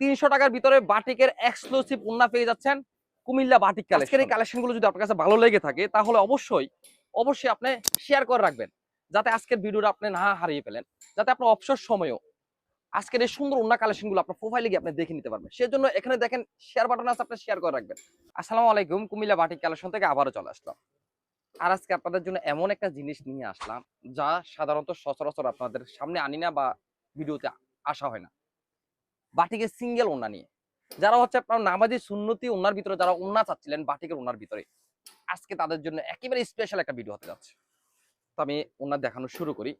তিনশো টাকার ভিতরে বাটিকের এক্সক্লুসিভ উন্না পেয়ে যাচ্ছেন কুমিল্লা বাটিক কালেকশন এই কালেকশনগুলো যদি আপনার কাছে ভালো লেগে থাকে তাহলে অবশ্যই অবশ্যই আপনি শেয়ার করে রাখবেন যাতে আজকের ভিডিওটা আপনি না হারিয়ে ফেলেন যাতে আপনার অবসর সময়ও আজকের এই সুন্দর উন্না কালেকশনগুলো আপনার প্রোফাইলে গিয়ে আপনি দেখে নিতে পারবেন। সেজন্য এখানে দেখেন শেয়ার বাটন আছে আপনি শেয়ার করে রাখবেন। আসসালামু আলাইকুম কুমিল্লা বাটিক কালেকশন থেকে আবারও চলে আসলাম। আর আজকে আপনাদের জন্য এমন একটা জিনিস নিয়ে আসলাম যা সাধারণত সচরাচর আপনাদের সামনে আনি না বা ভিডিওতে আসা হয় না। বাটিকের সিঙ্গেল ওনা নিয়ে। যারা হচ্ছে আপনার নামাজি সুন্নতি ওনার ভিতরে যারা ওন্না চাচ্ছিলেন বাটিকের ওনার ভিতরে, আজকে তাদের জন্য একেবারে স্পেশাল একটা ভিডিও হতে যাচ্ছে। তো আমি ওনার দেখানো শুরু করি।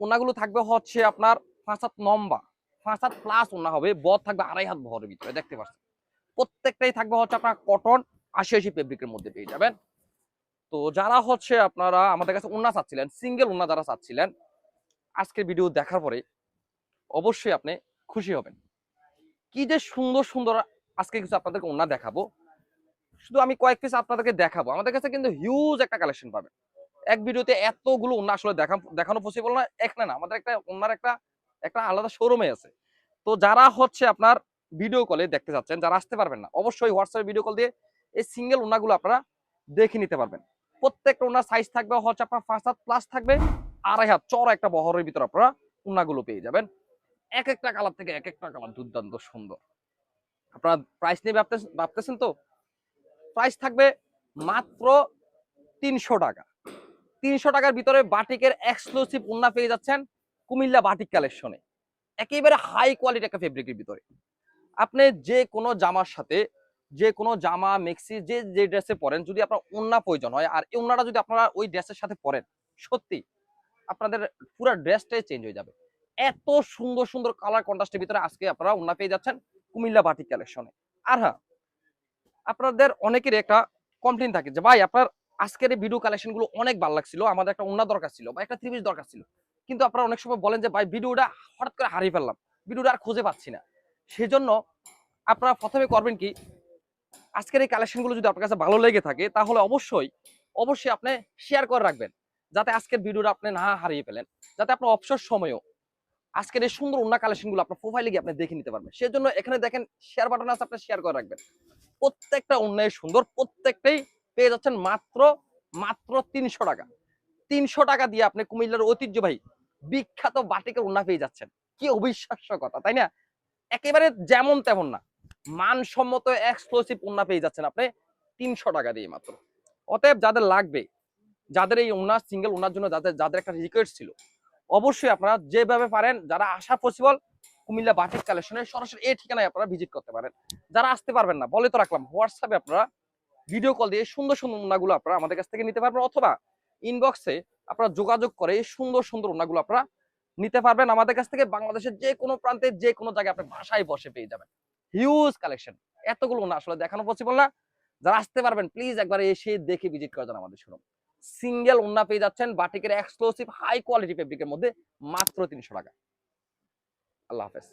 ওনাগুলো থাকবে হচ্ছে আপনার পাঁচ হাত লম্বা পাঁচ প্লাস ওনা হবে বদ থাকবে আড়াই হাত বহরের ভিতরে, দেখতে পাচ্ছেন। প্রত্যেকটাই থাকবে হচ্ছে আপনার কটন আশি আশি ফেব্রিকের মধ্যে পেয়ে যাবেন। তো যারা হচ্ছে আপনারা আমাদের কাছে ওনা চাচ্ছিলেন সিঙ্গেল ওনা যারা চাচ্ছিলেন, আজকের ভিডিও দেখার পরে অবশ্যই আপনি খুশি হবেন। কি যে সুন্দর সুন্দর আজকে কিছু আপনাদেরকে ওনা দেখাবো। শুধু আমি কয়েক পিস আপনাদেরকে দেখাবো। আমাদের কাছে কিন্তু হিউজ একটা কালেকশন পাবেন। এক ভিডিওতে এতগুলো ওনা আসলে দেখা, দেখানো পসিবল না, এক না আমাদের একটা ওনার একটা একটা আলাদা শোরুমে আছে। তো যারা হচ্ছে আপনার ভিডিও কলে দেখতে যাচ্ছেন যারা আসতে পারবেন না, অবশ্যই হোয়াটসঅ্যাপে ভিডিও কল দিয়ে এই সিঙ্গেল ওনাগুলো আপনারা দেখে নিতে পারবেন। প্রত্যেকটা ওনার সাইজ থাকবে হচ্ছে আপনার পাঁচ হাত প্লাস থাকবে, আড়াই হাত চড় একটা বহরের ভিতরে আপনারা ওনাগুলো পেয়ে যাবেন। এক একটা কালার থেকে এক একটা কালার, দুর্দান্ত সুন্দর। আপনারা প্রাইস নিয়ে ভাবতেছেন ভাবতেছেন তো? প্রাইস থাকবে মাত্র তিনশো টাকা। তিনশো টাকার ভিতরে বাটিকের এক্সক্লুসিভ উন্না পেয়ে যাচ্ছেন কুমিল্লা বাটিক কালেকশনে একেবারে হাই কোয়ালিটি একটা ফেব্রিকের ভিতরে। আপনি যে কোনো জামার সাথে, যে কোনো জামা মেক্সি যে যে ড্রেসে পরেন, যদি আপনার উন্না প্রয়োজন হয়, আর এই উন্নাটা যদি আপনারা ওই ড্রেসের সাথে পরেন, সত্যি আপনাদের পুরো ড্রেসটাই চেঞ্জ হয়ে যাবে। এত সুন্দর সুন্দর কালার কন্ট্রাস্টের ভিতরে আজকে আপনারা উন্না পেয়ে যাচ্ছেন কুমিল্লা বাটিক কালেকশনে আর হ্যাঁ আপনাদের অনেকেরই একটা কমপ্লেন থাকে যে, ভাই, আপনার আজকের এই ভিডিও কালেকশনগুলো অনেক ভালো লাগছিল, আমাদের একটা উন্না দরকার ছিল বা একটা ত্রিভিশ দরকার ছিল। কিন্তু আপনারা অনেক সময় বলেন যে, ভাই ভিডিওটা হঠাৎ করে হারিয়ে ফেললাম ভিডিওটা আর খুঁজে পাচ্ছি না। সেজন্য আপনারা প্রথমে করবেন কি, আজকের এই কালেকশনগুলো যদি আপনার কাছে ভালো লেগে থাকে, তাহলে অবশ্যই অবশ্যই আপনি শেয়ার করে রাখবেন, যাতে আজকের ভিডিওটা আপনি না হারিয়ে ফেলেন, যাতে আপনার অবসর সময়ও আজকের এই সুন্দর উন্না কালেকশনগুলো আপনার প্রোফাইলে গিয়ে আপনি দেখে নিতে পারবেন। সেজন্য এখানে দেখেন শেয়ার বাটন আছে, আপনি শেয়ার করে রাখবেন। প্রত্যেকটা অন্যায় সুন্দর, প্রত্যেকটাই পেয়ে যাচ্ছেন মাত্র মাত্র তিনশো টাকা। তিনশো টাকা দিয়ে আপনি কুমিল্লার ঐতিহ্যবাহী বিখ্যাত বাটিকের উন্না পেয়ে যাচ্ছেন। কি অবিশ্বাস্য কথা, তাই না? একেবারে যেমন তেমন না, মানসম্মত এক্সক্লুসিভ উন্না পেয়ে যাচ্ছেন আপনি তিনশো টাকা দিয়ে মাত্র। অতএব যাদের লাগবে, যাদের এই উন্না সিঙ্গেল উন্নার জন্য যাদের যাদের একটা রিকোয়েস্ট ছিল অবশ্যই আপনারা যেভাবে পারেন, যারা আসা পসিবল কুমিল্লা বাটিক কালেকশনের সরাসরি এই ঠিকানায় আপনারা ভিজিট করতে পারেন। যারা আসতে পারবেন না, বলে তো রাখলাম হোয়াটসঅ্যাপে আপনারা ভিডিও কল দিয়ে সুন্দর সুন্দর উন্নাগুলো আপনারা আমাদের কাছ থেকে নিতে পারবেন, অথবা ইনবক্সে আপনারা যোগাযোগ করে সুন্দর সুন্দর উন্নাগুলো আপনারা নিতে পারবেন। আমাদের কাছ থেকে বাংলাদেশের যে কোনো প্রান্তে, যে কোনো জায়গায় আপনি বাসায় বসে পেয়ে যাবেন। হিউজ কালেকশন এতগুলো উন্না আসলে দেখানো পসিবল না। যারা আসতে পারবেন প্লিজ একবার এসে দেখে ভিজিট করে যান আমাদের শোরুম সিঙ্গেল উন্না পেয়ে যাচ্ছেন বাটিকের এক্সক্লুসিভ হাই কোয়ালিটি ফেব্রিকের মধ্যে মাত্র তিনশো টাকা। আল্লাহ হাফেজ।